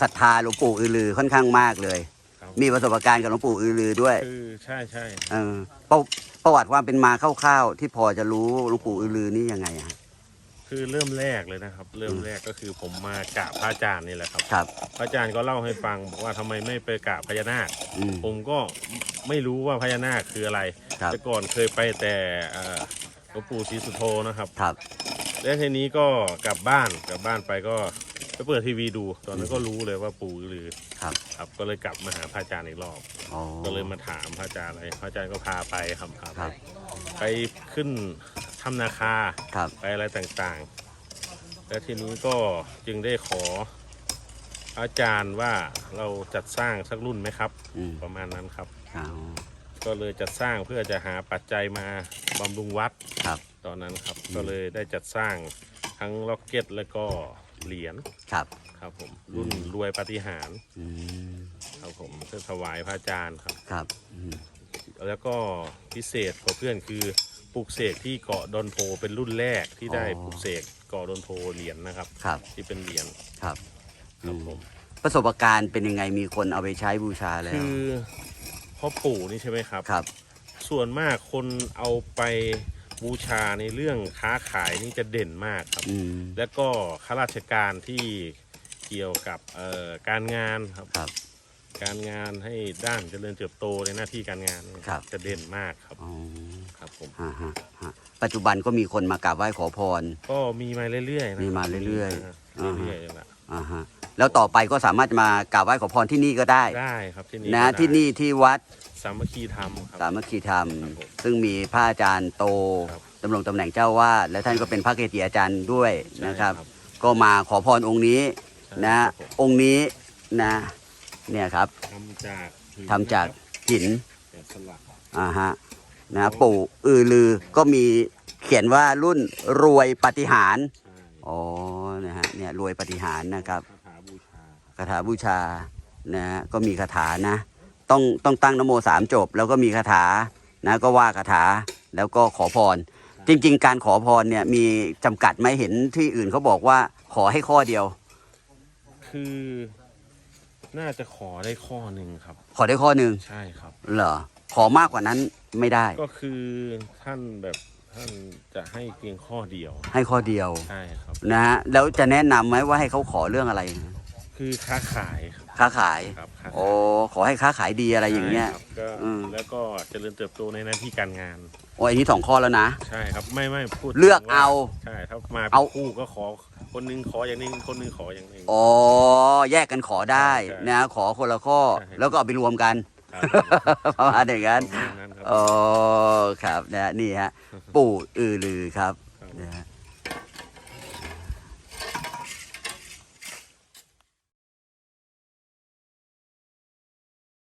ศรัทธาหลวงปู่อือลือค่อนข้างมากเลย ครับมีประสบการณ์กับหลวงปู่อือลือด้วยคือใช่ใช่เออประประวัติความเป็นมาคร่าวๆที่พอจะรู้หลวงปู่อือลือนี่ยังไงอะคือเริ่มแรกเลยนะครับ เริ่มแรกก็คือผมมากราบพระอาจารย์นี่แหละครับ ครับ พระอาจารย์ก็เล่าให้ฟังบอกว่าทำไมไม่ไปกราบพญานาค อืม ผมก็ไม่รู้ว่าพญานาคคืออะไร ครับ แต่ก่อนเคยไปแต่เอ่อหลวงปู่ศรีสุโธนะครับ ครับ แล้วทีนี้ก็กลับบ้านกลับบ้านไปก็ ไปเปิดทีวีดู ตอนนั้นก็รู้เลยว่าปู่อือลือครับ ครับก็เลยกลับมาหาพระอาจารย์อีกรอบ อ๋อ ก็เลยมาถามพระอาจารย์อะไรพระอาจารย์ก็พาไปครับพาคไปรับ ไปขึ้นถ้ำนาคา ครับ ไปอะไรต่างๆ แล้วทีนี้ก็จึงได้ขอพระอาจารย์ว่าเราจัดสร้างสักรุ่นไหมครับ อืมประมาณนั้นครับ อ๋อก็เลยจัดสร้างเพื่อจะหาปัจจัยมาบำรุงวัดครับ ตอนนั้นครับ ก็เลยได้จัดสร้างทั้งล็อกเก็ตและก็ เหรียญครับ ครับผม รุ่นรวยปาฏิหารย์อืมครับผมเพื่อถวายพระอาจารย์ครับ ครับอืมแล้วก็พิเศษกว่าเพื่อนคือปลูกเสกที่เกาะดอนโพเป็นรุ่นแรกที่ได้ปลูกเสกเกาะดอนโพเหรียญนะครับ ครับที่เป็นเหรียญครับครับผมประสบการณ์เป็นยังไงมีคนเอาไปใช้บูชาแล้วคือพ่อปู่นี่ใช่ไหมครับ ครับ ส่วนมากคนเอาไป บูชาในเรื่องค้าขายนี่จะเด่นมากครับ อืมแล้วก็ข้าราชการที่เกี่ยวกับเอ่อการงานครับ ครับ การงานให้ด้านเจริญเติบโตในหน้าที่การงานเนี่ยครับ จะเด่นมากครับอ๋อครับผมฮะฮะฮะปัจจุบันก็มีคนมากราบไหว้ขอพร ก็มีมาเรื่อยๆนะมีมาเรื่อยๆๆอ่าฮะ เรื่อยๆอย่างละอ่าฮะแล้วต่อไปก็สามารถจะมากราบไหว้ขอพรที่นี่ก็ได้ ได้ครับที่นี่นะก็ได้ที่นี่ที่วัดสามัคคีธรรมครับ สามัคคีธรรม ครับผมซึ่งมีพระอาจารย์โตครับดำรงตำแหน่งเจ้าวาดและท่านก็เป็นพระเกจิอาจารย์ด้วยใช่นะครับก็มาขอพรองค์นี้ใช่นะครับผม องค์นี้นะเนี่ยครับทำจากหินทำจากนะครับหินแกะสลักอ่าฮะนะปู่อือลือก็มีเขียนว่ารุ่นรวยปาฏิหารย์ใช่อ๋อนะฮะเนี่ยรวยปาฏิหารย์นะครับ คาถาบูชาคาถาบูชานะฮะก็มีคาถานะ ต้องต้องตั้งนโมสามจบ แล้วก็มีคาถานะก็ว่าคาถาแล้วก็ขอพร จริง ๆ การขอพรเนี่ยมีจำกัดไหมเห็นที่อื่นเขาบอกว่าขอให้ข้อเดียว คือน่าจะขอได้ข้อหนึ่งครับ ขอได้ข้อหนึ่งใช่ครับ เหรอขอมากกว่านั้นไม่ได้ ก็คือท่านแบบท่านจะให้เพียงข้อเดียว ให้ข้อเดียวใช่ครับนะฮะแล้วจะแนะนำไหมว่าให้เขาขอเรื่องอะไร คือค้าขาย ครับค้าขาย ครับค้าโอ้ ขอให้ค้าขายดีอะไรอย่างเงี้ย ใช่ครับก็อืม แล้วก็เจริญเติบโตในหน้าที่การงาน โอ้ยอันนี้สองข้อแล้วนะ ใช่ครับไม่ไม่พูดเลือกถึงว่เอาใช่ถ้ามาเอา เป็นคู่ก็ขอคนหนึงขออย่างหนึงคนหนึงขออย่างหนึง อ๋อ แยกกันขอได้ใช่นะ ขอคนละข้อ ใช่ แล้วก็เอาไปรวมกัน ครับประมาณอย่างนั้น ประมาณนั้นครับ อ๋อ ครับนะนี่ฮะ ปู่อือลือครับครับ นะฮะ